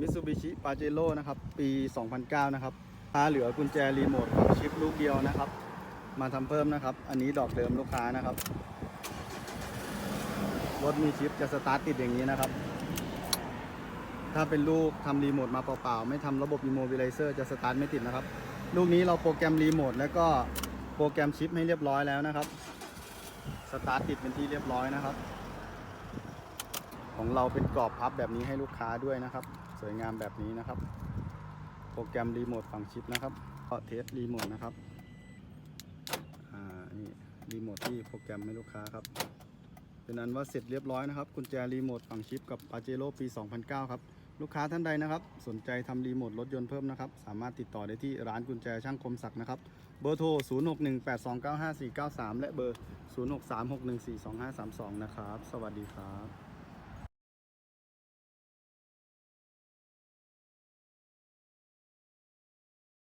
มิตซูบิชิปาเจโร่นะครับ ปี 2009 นะครับค้าเหลือกุญแจรีโมทฝั่งชิปลูกเดียวนะครับ มาทำเพิ่มนะครับ อันนี้ดอกเดิมลูกค้านะครับ รถมีชิปจะสตาร์ทติดอย่างนี้นะครับ ถ้าเป็นลูกทำรีโมทมาเปล่าๆ ไม่ทำระบบอิโมบิไลเซอร์จะสตาร์ทไม่ติดนะครับ ลูกนี้เราโปรแกรมรีโมทแล้วก็โปรแกรมชิปให้เรียบร้อยแล้วนะครับ สตาร์ทติดเป็นที่เรียบร้อยนะครับ ของเราเป็นกรอบพับแบบนี้ให้ลูกค้าด้วยนะครับ สวยงามแบบนี้นะครับ โปรแกรมรีโมทฝั่งชิปนะครับก็เทสรีโมทนะครับอ่านี่รีโมทที่โปรแกรมให้ลูกค้าครับเป็นนั้นว่าเสร็จเรียบร้อยนะครับกุญแจรีโมทฝั่งชิปกับปาเจโร่ปี 2009 ครับลูกค้าท่านใดนะครับ สนใจทำรีโมทรถยนต์เพิ่มนะครับ สามารถติดต่อได้ที่ร้านกุญแจช่างคมศักดิ์นะครับ เบอร์โทร 0618295493 และเบอร์ 0636142532 นะครับ สวัสดีครับ